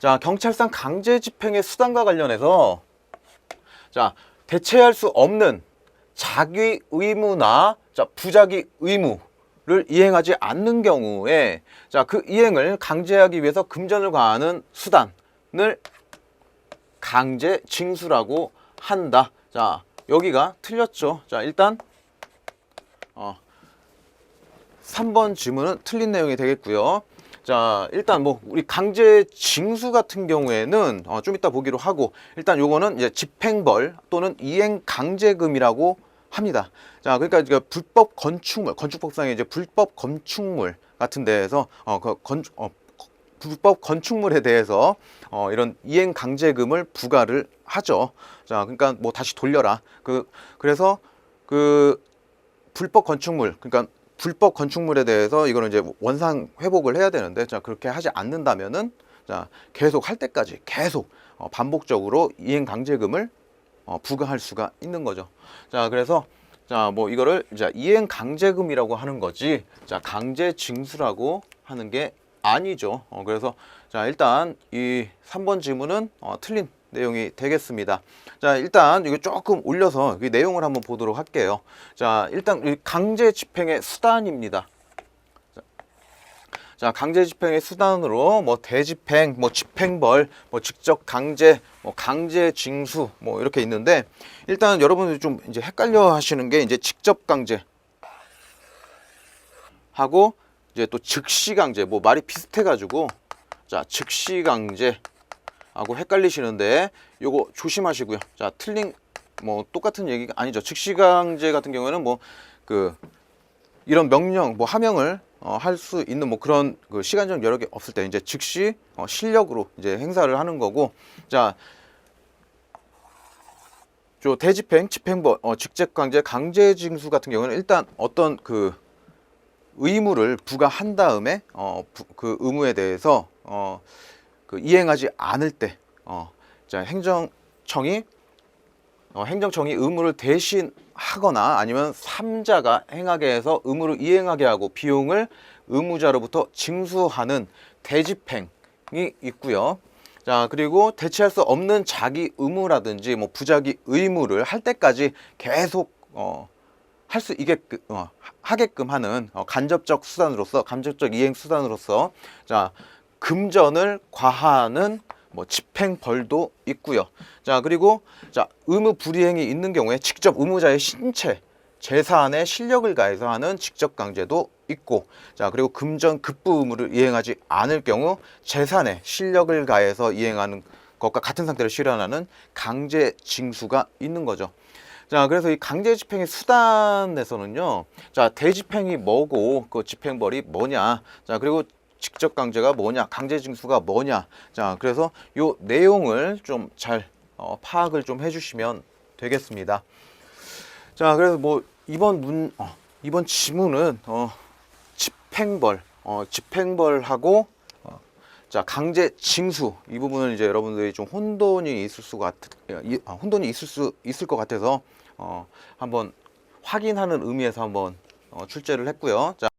자, 경찰상 강제 집행의 수단과 관련해서 자, 대체할 수 없는 자기 의무나 자, 부자기 의무를 이행하지 않는 경우에 자, 그 이행을 강제하기 위해서 금전을 가하는 수단을 강제 징수라고 한다. 자, 여기가 틀렸죠. 자, 일단 어 3번 질문은 틀린 내용이 되겠고요. 자, 일단 뭐 우리 강제 징수 같은 경우에는 어, 좀 이따 보기로 하고 일단 요거는 이제 집행벌 또는 이행 강제금이라고 합니다. 자, 그러니까 이제 불법 건축물, 건축법상에 이제 불법 건축물 같은 데에서 어, 그 건, 어, 불법 건축물에 대해서 어, 이런 이행 강제금을 부과를 하죠. 자, 그러니까 뭐 다시 돌려라. 그 그래서 그 불법 건축물, 그러니까 불법 건축물에 대해서 이거는 이제 원상 회복을 해야 되는데 자 그렇게 하지 않는다면은 자 계속 할 때까지 계속 어, 반복적으로 이행 강제금을 어, 부과할 수가 있는 거죠. 자 그래서 자 뭐 이거를 이제 이행 강제금이라고 하는 거지 자 강제 징수라고 하는 게 아니죠. 어, 그래서 자 일단 이 3번 질문은 어, 틀린 내용이 되겠습니다. 자 일단 이거 조금 올려서 이 내용을 한번 보도록 할게요. 자 일단 이 강제 집행의 수단입니다. 자, 자 강제 집행의 수단으로 뭐 대집행, 뭐 집행벌, 뭐 직접 강제, 뭐 강제 징수 뭐 이렇게 있는데 일단 여러분들이 좀 이제 헷갈려 하시는 게 이제 직접 강제 하고 이제 또 즉시 강제 뭐 말이 비슷해 가지고 자 즉시 강제 하고 헷갈리시는데 요거 조심하시고요. 자, 틀린 뭐 똑같은 얘기가 아니죠. 즉시강제 같은 경우에는 뭐 그 이런 명령 뭐 하명을 어, 할 수 있는 뭐 그런 그 시간적 여력이 없을 때 이제 즉시 어, 실력으로 이제 행사를 하는 거고 자. 저 대집행, 집행법, 어, 직책강제, 강제징수 같은 경우는 일단 어떤 그 의무를 부과한 다음에 어, 부, 그 의무에 대해서 어, 그 이행하지 않을 때, 어, 자 행정청이 어, 행정청이 의무를 대신 하거나 아니면 삼자가 행하게 해서 의무를 이행하게 하고 비용을 의무자로부터 징수하는 대집행이 있고요. 자 그리고 대체할 수 없는 자기 의무라든지 뭐 부자기 의무를 할 때까지 계속 어, 할 수 있게끔 어, 하게끔 하는 어, 간접적 수단으로서 간접적 이행 수단으로서 자 금전을 과하는 뭐 집행벌도 있고요. 자 그리고 자 의무 불이행이 있는 경우에 직접 의무자의 신체 재산의 실력을 가해서 하는 직접 강제도 있고 자 그리고 금전 급부 의무를 이행하지 않을 경우 재산의 실력을 가해서 이행하는 것과 같은 상태를 실현하는 강제 징수가 있는 거죠. 자, 그래서 이 강제 집행의 수단에서는요. 자, 대집행이 뭐고 그 집행벌이 뭐냐. 자, 그리고 직접 강제가 뭐냐, 강제 징수가 뭐냐. 자, 그래서 요 내용을 좀잘 어, 파악을 좀 해주시면 되겠습니다. 자, 그래서 뭐 이번 문 어, 이번 지문은 어, 집행벌, 어, 집행벌하고 어, 자 강제 징수 이 부분은 이제 여러분들이 좀 혼돈이 있을 수가 같, 이- 아, 혼돈이 있을 수 있을 것 같아서 어, 한번 확인하는 의미에서 한번 어, 출제를 했고요. 자.